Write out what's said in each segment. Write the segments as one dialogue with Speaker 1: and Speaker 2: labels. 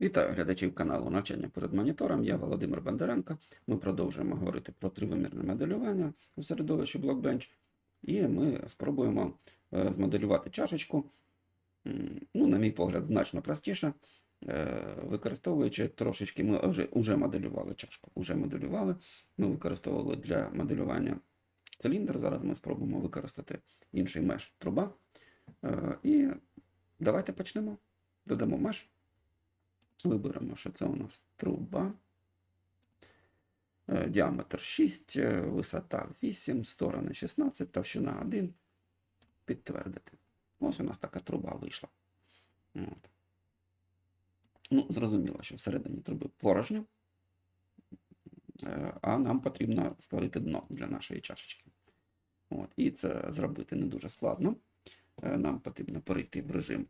Speaker 1: Вітаю глядачів каналу Навчання перед монітором. Я Володимир Бондаренко. Ми продовжуємо говорити про тривимірне моделювання у середовищі Blockbench. І ми спробуємо е, змоделювати чашечку. Ну, на мій погляд, значно простіше. е, Використовуючи трошечки, ми вже, вже моделювали чашку. Уже моделювали. Ми використовували для моделювання циліндр. Зараз ми спробуємо використати інший меш труба. Е, І давайте почнемо. Додамо меш. Виберемо, що це у нас труба. Е, Діаметр 6, е, висота 8, сторони 16, товщина 1. Підтвердити. Ось у нас така труба вийшла. От. Ну, зрозуміло, що всередині труби порожньо, е, а нам потрібно створити дно для нашої чашечки. От. І це зробити не дуже складно. Нам потрібно перейти в режим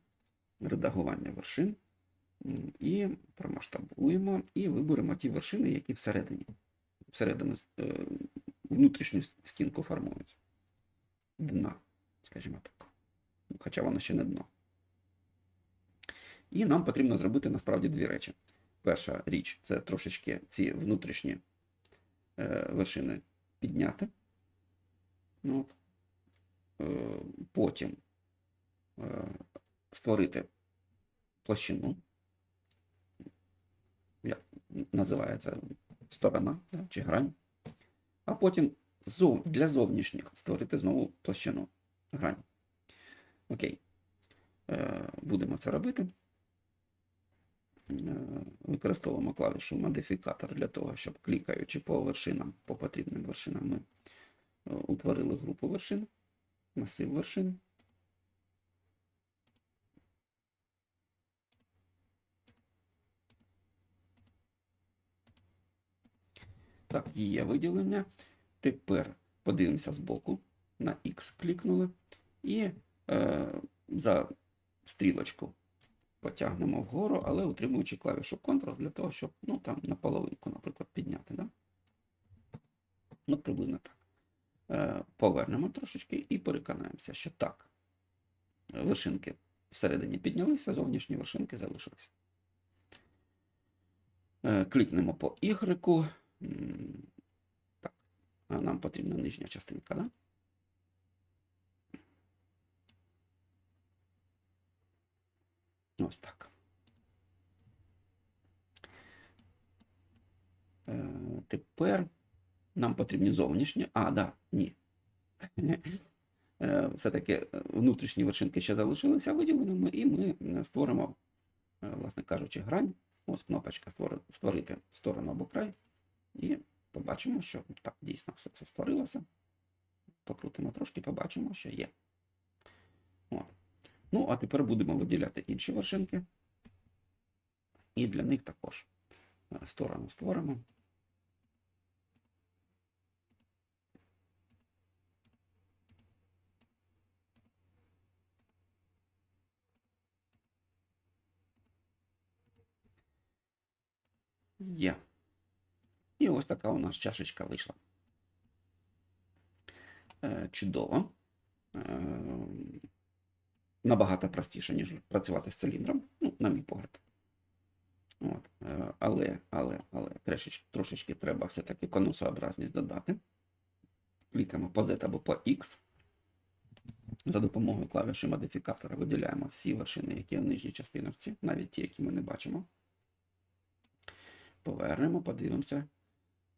Speaker 1: редагування вершин. І промасштабуємо, і виберемо ті вершини, які всередині, всередину е, внутрішню стінку формують. Дна, скажімо так. Хоча воно ще не дно. І нам потрібно зробити насправді дві речі. Перша річ це трошечки ці внутрішні е, вершини підняти. Ну, От. Е, Потім створити площину називається сторона да, чи грань. А потім зов, для зовнішніх створити знову площину грань. Окей. Е, будемо це робити. Е, використовуємо клавішу модифікатор для того, щоб клікаючи по вершинам, по потрібним вершинам, ми е, утворили групу вершин, масив вершин. Так, є виділення. Тепер подивимося збоку. На X клікнули. І е, за стрілочку потягнемо вгору, але утримуючи клавішу Ctrl для того, щоб ну, там на половинку, наприклад, підняти. Да? Ну, приблизно так. Е, повернемо трошечки і переконаємося, що так. Вершинки всередині піднялися, зовнішні вершинки залишилися. Е, клікнемо по Y. Так, нам потрібна нижня частинка, да? Ось так. Е, Тепер нам потрібні зовнішні. А, да, ні. Е, Все-таки е, внутрішні вершинки ще залишилися виділеними, і ми створимо, е, власне кажучи, грань. Ось кнопочка створити сторону або край. І побачимо, що так, дійсно все це створилося. Покрутимо трошки, побачимо, що є. От. Ну, а тепер будемо виділяти інші вершинки. І для них також е, сторону створимо. Є. Ось така у нас чашечка вийшла. Е, Чудово. Е, Набагато простіше, ніж працювати з циліндром, ну, на мій погляд. От. е, Але, але, але трошечки, трошечки треба все-таки конусообразність додати. Клікаємо по Z або по X. За допомогою клавіші модифікатора виділяємо всі вершини, які в нижній частинці, навіть ті, які ми не бачимо. Повернемо, подивимося.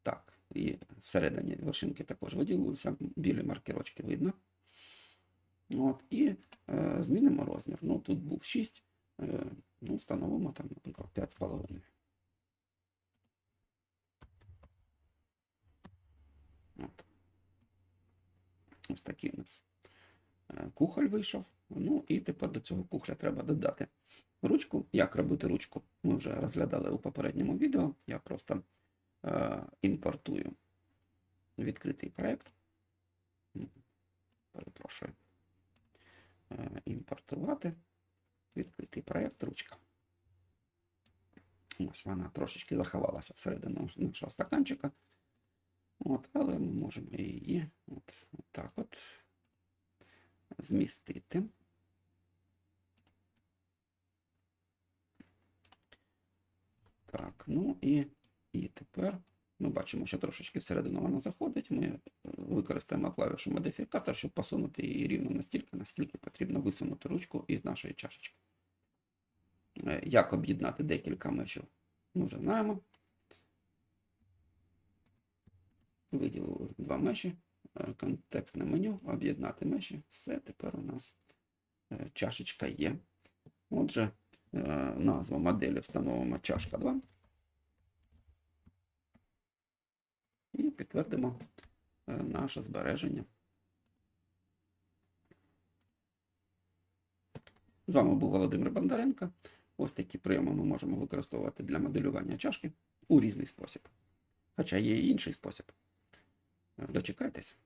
Speaker 1: Так, і всередині вершинки також виділилися, білі маркерочки видно. От, і е, змінимо розмір. Ну, тут був 6, е, ну, встановимо там, наприклад, 5,5. От. Ось такий у нас е, кухоль вийшов. Ну і тепер до цього кухля треба додати ручку. Як робити ручку? Ми вже розглядали у попередньому відео. Я просто імпортую відкритий проєкт. Перепрошую. Е, імпортувати. Відкритий проєкт, ручка. Ось вона трошечки заховалася всередину нашого стаканчика. От, але ми можемо її от, от так от змістити. Так, ну і, і тепер ми бачимо, що трошечки всередину вона заходить. Ми е, використаємо клавішу модифікатор, щоб посунути її рівно настільки, наскільки потрібно висунути ручку із нашої чашечки. Е, Як об'єднати декілька мешів? Ми вже знаємо. Виділили два меші, е, контекстне меню, об'єднати меші. Все, тепер у нас чашечка є. Отже, назву моделі встановимо чашка 2. Підтвердимо е, наше збереження. З вами був Володимир Бондаренко. Ось такі прийоми ми можемо використовувати для моделювання чашки у різний спосіб. Хоча є і інший спосіб. Е, Дочекайтесь.